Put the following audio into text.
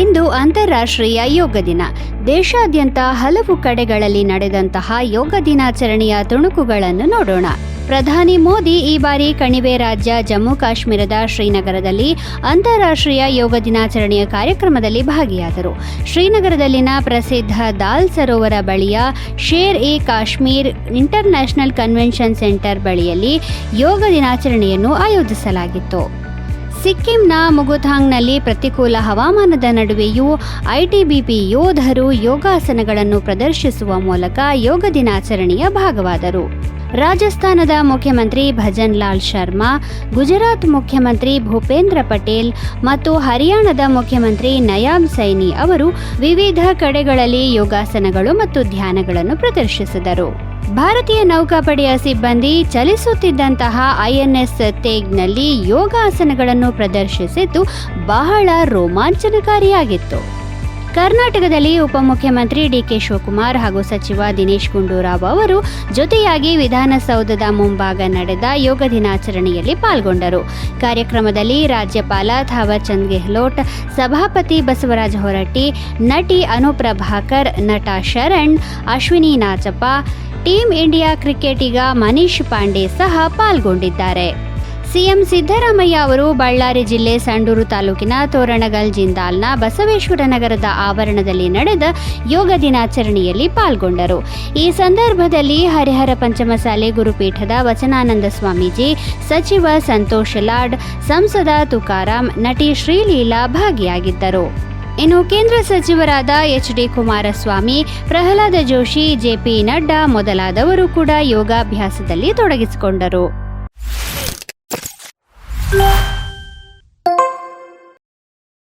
ಇಂದು ಅಂತಾರಾಷ್ಟ್ರೀಯ ಯೋಗ ದಿನ. ದೇಶಾದ್ಯಂತ ಹಲವು ಕಡೆಗಳಲ್ಲಿ ನಡೆದಂತಹ ಯೋಗ ದಿನಾಚರಣೆಯ ತುಣುಕುಗಳನ್ನು ನೋಡೋಣ. ಪ್ರಧಾನಿ ಮೋದಿ ಈ ಬಾರಿ ಕಣಿವೆ ರಾಜ್ಯ ಜಮ್ಮು ಕಾಶ್ಮೀರದ ಶ್ರೀನಗರದಲ್ಲಿ ಅಂತಾರಾಷ್ಟ್ರೀಯ ಯೋಗ ದಿನಾಚರಣೆಯ ಕಾರ್ಯಕ್ರಮದಲ್ಲಿ ಭಾಗಿಯಾದರು. ಶ್ರೀನಗರದಲ್ಲಿನ ಪ್ರಸಿದ್ಧ ದಾಲ್ ಸರೋವರ ಬಳಿಯ Sher e Kashmir international convention centre ಬಳಿಯಲ್ಲಿ ಯೋಗ ದಿನಾಚರಣೆಯನ್ನು ಆಯೋಜಿಸಲಾಗಿತ್ತು. ಸಿಕ್ಕಿಂನ ಮುಗುಥಾಂಗ್ನಲ್ಲಿ ಪ್ರತಿಕೂಲ ಹವಾಮಾನದ ನಡುವೆಯೂ ಐಟಿಬಿಪಿ ಯೋಧರು ಯೋಗಾಸನಗಳನ್ನು ಪ್ರದರ್ಶಿಸುವ ಮೂಲಕ ಯೋಗ ದಿನಾಚರಣೆಯ ಭಾಗವಾದರು. ರಾಜಸ್ಥಾನದ ಮುಖ್ಯಮಂತ್ರಿ ಭಜನ್ ಲಾಲ್ ಶರ್ಮಾ, ಗುಜರಾತ್ ಮುಖ್ಯಮಂತ್ರಿ ಭೂಪೇಂದ್ರ ಪಟೇಲ್ ಮತ್ತು ಹರಿಯಾಣದ ಮುಖ್ಯಮಂತ್ರಿ ನಯಾಬ್ ಸೈನಿ ಅವರು ವಿವಿಧ ಕಡೆಗಳಲ್ಲಿ ಯೋಗಾಸನಗಳು ಮತ್ತು ಧ್ಯಾನಗಳನ್ನು ಪ್ರದರ್ಶಿಸಿದರು. ಭಾರತೀಯ ನೌಕಾಪಡೆಯ ಸಿಬ್ಬಂದಿ ಚಲಿಸುತ್ತಿದ್ದಂತಹ ಐಎನ್ಎಸ್ ತೇಗ್ನಲ್ಲಿ ಯೋಗಾಸನಗಳನ್ನು ಪ್ರದರ್ಶಿಸಿದ್ದು ಬಹಳ ರೋಮಾಂಚನಕಾರಿಯಾಗಿತ್ತು. ಕರ್ನಾಟಕದಲ್ಲಿ ಉಪಮುಖ್ಯಮಂತ್ರಿ ಡಿಕೆ ಶಿವಕುಮಾರ್ ಹಾಗೂ ಸಚಿವ ದಿನೇಶ್ ಗುಂಡೂರಾವ್ ಅವರು ಜೊತೆಯಾಗಿ ವಿಧಾನಸೌಧದ ಮುಂಭಾಗ ನಡೆದ ಯೋಗ ದಿನಾಚರಣೆಯಲ್ಲಿ ಪಾಲ್ಗೊಂಡರು. ಕಾರ್ಯಕ್ರಮದಲ್ಲಿ ರಾಜ್ಯಪಾಲ ಥಾವರ್ಚಂದ್ ಗೆಹ್ಲೋಟ್, ಸಭಾಪತಿ ಬಸವರಾಜ ಹೊರಟ್ಟಿ, ನಟಿ ಅನುಪ್ರಭಾಕರ್ ನಟ ಶರಣ್, ಅಶ್ವಿನಿ ನಾಚಪ್ಪ ಟೀಂ ಇಂಡಿಯಾ ಕ್ರಿಕೆಟಿಗ ಮನೀಶ್ ಪಾಂಡೆ ಸಹ ಪಾಲ್ಗೊಂಡಿದ್ದಾರೆ. ಸಿಎಂ ಸಿದ್ದರಾಮಯ್ಯ ಅವರು ಬಳ್ಳಾರಿ ಜಿಲ್ಲೆ ಸಂಡೂರು ತಾಲೂಕಿನ ತೋರಣಗಲ್ ಜಿಂದಾಲ್ನ ಬಸವೇಶ್ವರ ನಗರದ ಆವರಣದಲ್ಲಿ ನಡೆದ ಯೋಗ ದಿನಾಚರಣೆಯಲ್ಲಿ ಪಾಲ್ಗೊಂಡರು. ಈ ಸಂದರ್ಭದಲ್ಲಿ ಹರಿಹರ ಪಂಚಮಸಾಲೆ ಗುರುಪೀಠದ ವಚನಾನಂದ ಸ್ವಾಮೀಜಿ, ಸಚಿವ ಸಂತೋಷ್ ಲಾಡ್, ಸಂಸದ ತುಕಾರಾಂ, ನಟಿ ಶ್ರೀಲೀಲಾ ಭಾಗಿಯಾಗಿದ್ದರು. ಇನ್ನು ಕೇಂದ್ರ ಸಚಿವರಾದ H D Kumaraswamy, Prahlada Joshi J P Nadda ಮೊದಲಾದವರು ಕೂಡ ಯೋಗಾಭ್ಯಾಸದಲ್ಲಿ ತೊಡಗಿಸಿಕೊಂಡರು. Bye.